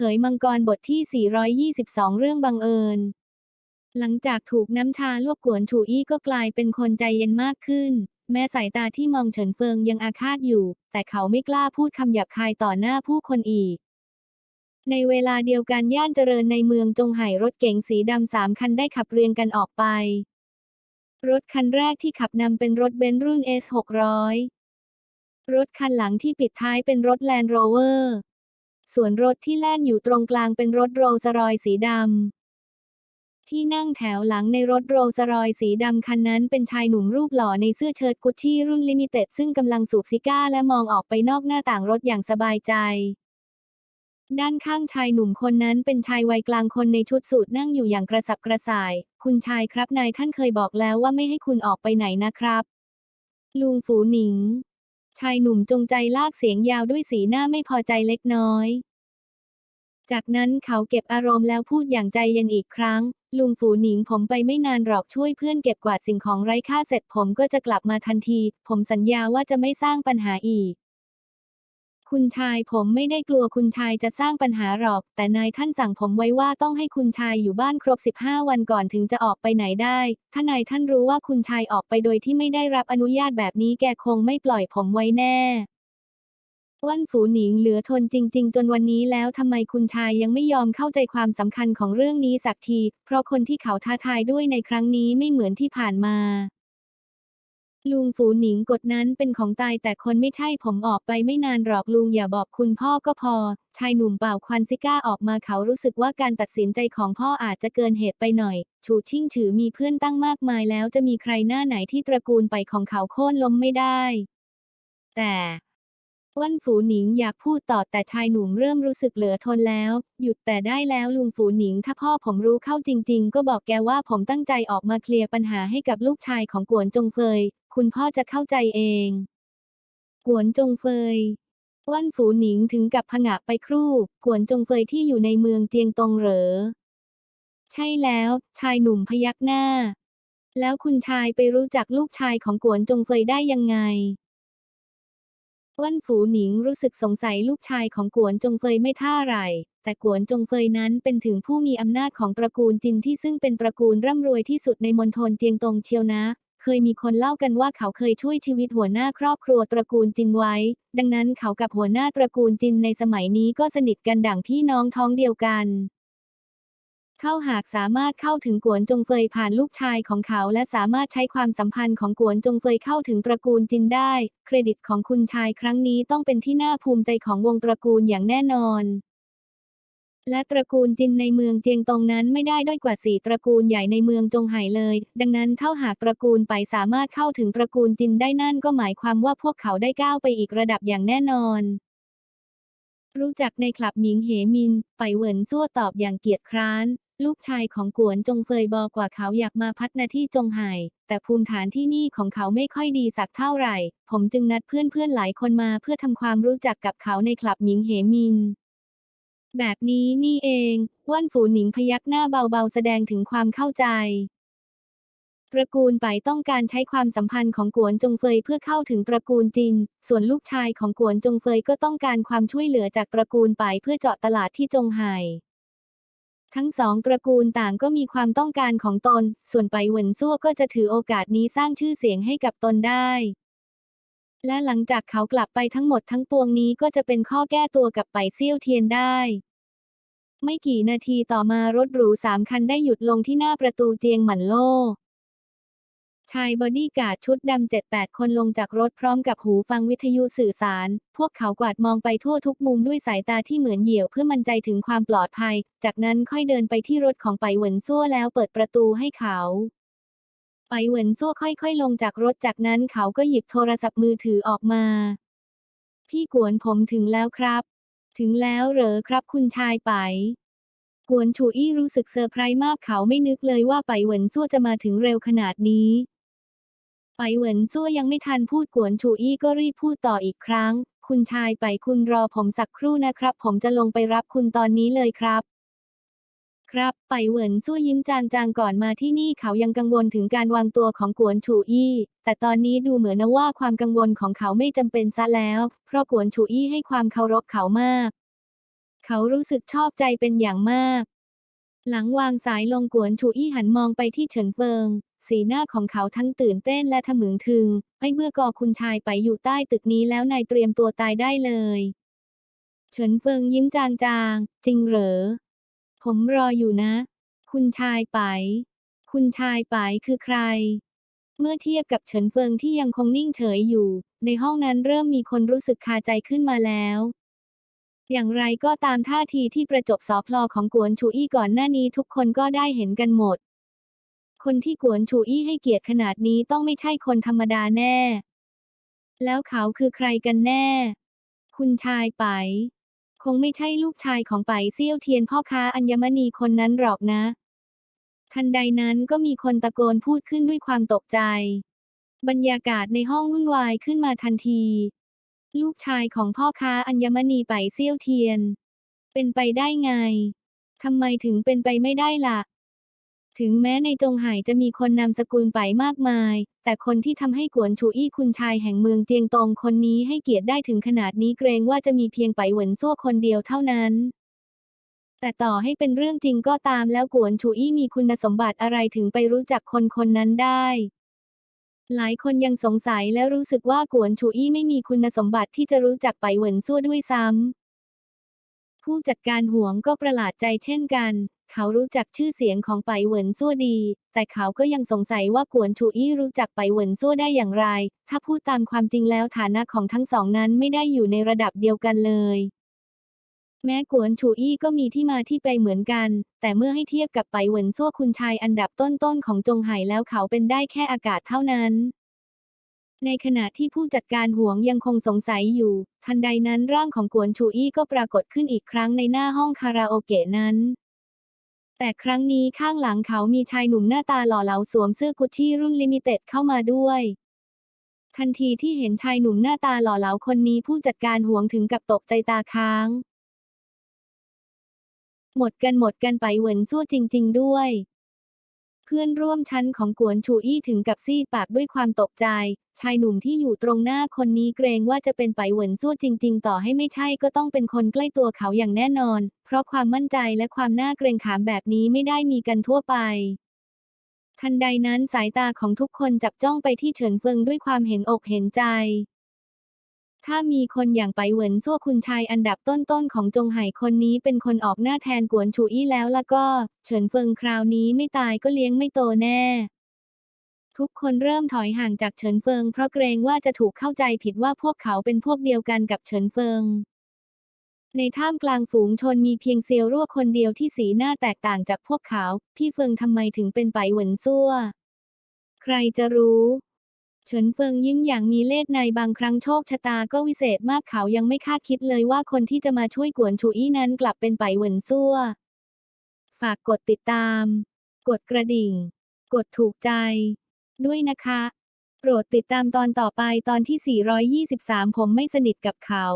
เขยมังกรบทที่ 422 เรื่องบังเอิญ หลังจากถูกน้ำชาลวกกวนฉูอี้ก็กลายเป็นคนใจเย็นมากขึ้น แม้สายตาที่มองเฉินเฟิงยังอาฆาตอยู่ แต่เขาไม่กล้าพูดคำหยาบคายต่อหน้าผู้คนอีก ในเวลาเดียวกันย่านเจริญในเมืองจงไห่รถเก๋งสีดำสามคันได้ขับเรียงกันออกไป รถคันแรกที่ขับนำเป็นรถเบนซ์รุ่น S600 รถคันหลังที่ปิดท้ายเป็นรถแลนด์โรเวอร์ ส่วนรถที่แล่นอยู่ตรงกลางเป็นรถโรลส์รอยสีดำ ที่นั่งแถวหลังในรถโรลส์รอยสีดำคันนั้นเป็นชายหนุ่มรูปหล่อในเสื้อเชิ้ตกุชชี่รุ่นลิมิเต็ดซึ่งกำลังสูบซิก้าและมองออกไปนอกหน้าต่างรถอย่างสบายใจด้านข้างชายหนุ่มคนนั้นเป็นชายวัยกลางคนในชุดสูทนั่งอยู่อย่างกระสับกระส่าย คุณชายครับนายท่านเคยบอกแล้วว่าไม่ให้คุณออกไปไหนนะครับ ลุงฝูหนิง ชายหนุ่มจงใจลากเสียงยาวด้วยสีหน้าไม่พอใจเล็กน้อย จากนั้นเขาเก็บอารมณ์แล้วพูดอย่างใจเย็นอีกครั้ง ลุงฝูหนิงผมไปไม่นานหรอกช่วยเพื่อนเก็บกวาดสิ่งของไร้ค่าเสร็จผมก็จะกลับมาทันที ผมสัญญาว่าจะไม่สร้างปัญหาอีก คุณชายผมไม่ได้กลัวคุณชายจะสร้างปัญหาหรอก แต่นายท่านสั่งผมไว้ว่าต้องให้คุณชายอยู่บ้านครบ 15 วันก่อนถึงจะออกไปไหนได้ ถ้านายท่านรู้ว่าคุณชายออกไปโดยที่ไม่ได้รับอนุญาตแบบนี้แกคงไม่ปล่อยผมไว้แน่ว่านฝูหนิงเหลือทนจริง ๆ จนวันนี้แล้วทำไมคุณชายยังไม่ยอมเข้าใจความสำคัญของเรื่องนี้สักที เพราะคนที่เขาท้าทายด้วยในครั้งนี้ไม่เหมือนที่ผ่านมา ลุงฝูหนิงกฎนั้นเป็นของตายแต่คนไม่ใช่ผมออกไปไม่นานหรอกลุงอย่าบอกคุณพ่อก็พอ ชายหนุ่มเป่าควันซิก้าออกมาเขารู้สึกว่าการตัดสินใจของพ่ออาจจะเกินเหตุไปหน่อยฉูชิ่งฉือมีเพื่อนตั้งมากมายแล้วจะมีใครหน้าไหนที่ตระกูลไปของเขาโค่นล้มไม่ได้ แต่ว่านฝูหนิงอยากพูดต่อแต่ชายหนุ่มเริ่มรู้สึกเหลือทนแล้ว หยุดแต่ได้แล้วลุงฝูหนิง ถ้าพ่อผมรู้เข้าจริง ๆ ก็บอกแกว่าผมตั้งใจออกมาเคลียร์ปัญหาให้กับลูกชายของกวนจงเฟย คุณพ่อจะเข้าใจเอง กวนจงเฟยว่านฝูหนิงถึงกับผงะไปครู่ กวนจงเฟยที่อยู่ในเมืองเจียงตงเหรอ ใช่แล้ว ชายหนุ่มพยักหน้า แล้วคุณชายไปรู้จักลูกชายของกวนจงเฟยได้ยังไงว่านฝูหนิงรู้สึกสงสัยลูกชายของกวนจงเฟยไม่ท่าไร แต่กวนจงเฟยนั้นเป็นถึงผู้มีอำนาจของตระกูลจินที่ซึ่งเป็นตระกูลร่ำรวยที่สุดในมณฑลเจียงตงเชียวนะ เคยมีคนเล่ากันว่าเขาเคยช่วยชีวิตหัวหน้าครอบครัวตระกูลจินไว้ ดังนั้นเขากับหัวหน้าตระกูลจินในสมัยนี้ก็สนิทกันดั่งพี่น้องท้องเดียวกันเข้าหากสามารถเข้าถึงกวนจงเฟยผ่านลูกชายของเขาและสามารถใช้ความสัมพันธ์ของกวนจงเฟยเข้าถึงตระกูลจินได้ เครดิตของคุณชายครั้งนี้ต้องเป็นที่น่าภูมิใจของวงตระกูลอย่างแน่นอน และตระกูลจินในเมืองเจียงตงนั้นไม่ได้ด้อยกว่าสี่ตระกูลใหญ่ในเมืองจงไห่เลย ดังนั้นเท่าหากตระกูลไปสามารถเข้าถึงตระกูลจินได้นั่นก็หมายความว่าพวกเขาได้ก้าวไปอีกระดับอย่างแน่นอน รู้จักในคลับหมิงเหมิน ไปเหวินซั่วตอบอย่างเกียจคร้าน ลูกชายของกวนจงเฟยบอกว่าเขาอยากมาพัฒนาที่จงไห่แต่ภูมิฐานที่นี่ของเขาไม่ค่อยดีสักเท่าไหร่ ผมจึงนัดเพื่อนๆหลายคนมาเพื่อทำความรู้จักกับเขาในคลับหมิงเหมิน แบบนี้นี่เองว่านฝูหนิงพยักหน้าเบาๆ แสดงถึงความเข้าใจ ตระกูลไปต้องการใช้ความสัมพันธ์ของกวนจงเฟยเพื่อเข้าถึงตระกูลจิน ส่วนลูกชายของกวนจงเฟยก็ต้องการความช่วยเหลือจากตระกูลไปเพื่อเจาะตลาดที่จงไห่ทั้งสองตระกูลต่างก็มีความต้องการของตน ส่วนไปเหวินซั่วก็จะถือโอกาสนี้สร้างชื่อเสียงให้กับตนได้ และหลังจากเขากลับไปทั้งหมดทั้งปวงนี้ก็จะเป็นข้อแก้ตัวกับไปเซี่ยวเทียนได้ ไม่กี่นาทีต่อมารถหรูสามคันได้หยุดลงที่หน้าประตูเจียงหมันโล่ชายบอดี้การ์ดชุดดำเจ็ดแปดคนลงจากรถพร้อมกับหูฟังวิทยุสื่อสาร พวกเขากวาดมองไปทั่วทุกมุมด้วยสายตาที่เหมือนเหยี่ยวเพื่อมั่นใจถึงความปลอดภัย จากนั้นค่อยเดินไปที่รถของไปเหวินซั่วแล้วเปิดประตูให้เขา ไปเหวินซั่วค่อยๆ ลงจากรถจากนั้นเขาก็หยิบโทรศัพท์มือถือออกมา พี่กวนผมถึงแล้วครับ ถึงแล้วเหรอครับคุณชายไปกวนชูอี้รู้สึกเซอร์ไพรส์มากเขาไม่นึกเลยว่าไปเหวินซั่วจะมาถึงเร็วขนาดนี้ ไปเหวินซั่วยังไม่ทันพูดกวนชูอี้ก็รีบพูดต่ออีกครั้ง คุณชายไปคุณรอผมสักครู่นะครับ ผมจะลงไปรับคุณตอนนี้เลยครับ ครับ ไปเหวินซั่วยิ้มจางๆก่อนมาที่นี่เขายังกังวลถึงการวางตัวของกวนฉูอี้ แต่ตอนนี้ดูเหมือนนะว่าความกังวลของเขาไม่จำเป็นซะแล้ว เพราะกวนฉูอี้ให้ความเคารพเขามาก เขารู้สึกชอบใจเป็นอย่างมาก หลังวางสายลงกวนชูอี้หันมองไปที่เฉินเฟิง สีหน้าของเขาทั้งตื่นเต้นและทะมึงทึงไอ้เมื่อกอคุณชายไปอยู่ใต้ตึกนี้แล้วนายเตรียมตัวตายได้เลย เฉินเฟิงยิ้มจางๆ จริงเหรอ ผมรออยู่นะ คุณชายไป คุณชายไปคือใคร เมื่อเทียบกับเฉินเฟิงที่ยังคงนิ่งเฉยอยู่ ในห้องนั้นเริ่มมีคนรู้สึกคาใจขึ้นมาแล้วอย่างไรก็ตามท่าทีที่ประจบสอพลอของกวนชูอี้ก่อนหน้านี้ทุกคนก็ได้เห็นกันหมด คนที่กวนชูอี้ให้เกียรติขนาดนี้ต้องไม่ใช่คนธรรมดาแน่ แล้วเขาคือใครกันแน่ คุณชายไป คงไม่ใช่ลูกชายของไปเซี่ยวเทียนพ่อค้าอัญมณีคนนั้นหรอกนะ ทันใดนั้นก็มีคนตะโกนพูดขึ้นด้วยความตกใจ บรรยากาศในห้องวุ่นวายขึ้นมาทันที ลูกชายของพ่อค้าอัญมณีไปเซี่ยวเทียน เป็นไปได้ไงทำไมถึงเป็นไปไม่ได้ล่ะ ถึงแม้ในจงไห่จะมีคนนามสกุลไปมากมาย แต่คนที่ทำให้กวนชูอี้คุณชายแห่งเมืองเจียงตงคนนี้ให้เกียรติได้ถึงขนาดนี้เกรงว่าจะมีเพียงไปเหวินซั่วคนเดียวเท่านั้น แต่ต่อให้เป็นเรื่องจริงก็ตามแล้วกวนชูอี้มีคุณสมบัติอะไรถึงไปรู้จักคนคนนั้นได้หลายคนยังสงสัยและรู้สึกว่ากวนชูอี้ไม่มีคุณสมบัติที่จะรู้จักไปเหวินซั่วด้วยซ้ำ ผู้จัดการห่วงก็ประหลาดใจเช่นกัน เขารู้จักชื่อเสียงของไปเหวินซั่วดี แต่เขาก็ยังสงสัยว่ากวนชูอี้รู้จักไปเหวินซั่วได้อย่างไร ถ้าพูดตามความจริงแล้วฐานะของทั้งสองนั้นไม่ได้อยู่ในระดับเดียวกันเลย แม้กวนชูอี้ก็มีที่มาที่ไปเหมือนกัน แต่เมื่อให้เทียบกับไปเหวินซั่วคุณชายอันดับต้นๆของจงไห่แล้วเขาเป็นได้แค่อากาศเท่านั้นในขณะที่ผู้จัดการห่วงยังคงสงสัยอยู่ ทันใดนั้นร่างของกวนชูอี้ก็ปรากฏขึ้นอีกครั้งในหน้าห้องคาราโอเกะนั้น แต่ครั้งนี้ข้างหลังเขามีชายหนุ่มหน้าตาหล่อเหลาสวมเสื้อกุชชี่รุ่นลิมิเต็ดเข้ามาด้วย ทันทีที่เห็นชายหนุ่มหน้าตาหล่อเหลาคนนี้ผู้จัดการห่วงถึงกับตกใจตาค้าง หมดกันหมดกันไปเหวินซั่วจริง ๆ ด้วย เพื่อนร่วมชั้นของกวนชูอี้ถึงกับซีดปากด้วยความตกใจ ชายหนุ่มที่อยู่ตรงหน้าคนนี้เกรงว่าจะเป็นไปเหวินซั่วจริง ๆ ต่อให้ไม่ใช่ก็ต้องเป็นคนใกล้ตัวเขาอย่างแน่นอน เพราะความมั่นใจและความน่าเกรงขามแบบนี้ไม่ได้มีกันทั่วไป ทันใดนั้นสายตาของทุกคนจับจ้องไปที่เฉินเฟิงด้วยความเห็นอกเห็นใจ ถ้ามีคนอย่างไปเหวินซั่วคุณชายอันดับต้นๆของจงไห่คนนี้เป็นคนออกหน้าแทนกวนชูอี้แล้วล่ะก็ เฉินเฟิงคราวนี้ไม่ตายก็เลี้ยงไม่โตแน่ ทุกคนเริ่มถอยห่างจากเฉินเฟิง เพราะเกรงว่าจะถูกเข้าใจผิดว่าพวกเขาเป็นพวกเดียวกันกับเฉินเฟิง ในท่ามกลางฝูงชนมีเพียงเซียวรั่วคนเดียวที่สีหน้าแตกต่างจากพวกเขา พี่เฟิงทำไมถึงเป็นไปเหวินซั่ว ใครจะรู้ เฉินเฟิงยิ้มอย่างมีเล่ห์ในบางครั้งโชคชะตาก็วิเศษมากเขายังไม่คาดคิดเลยว่าคนที่จะมาช่วยกวนชูอี้นั้นกลับเป็นไปเหวินซั่ว ฝากกดติดตาม กดกระดิ่ง กดถูกใจ ด้วยนะคะ โปรดติดตามตอนต่อไปตอนที่ 423 ผมไม่สนิทกับเขา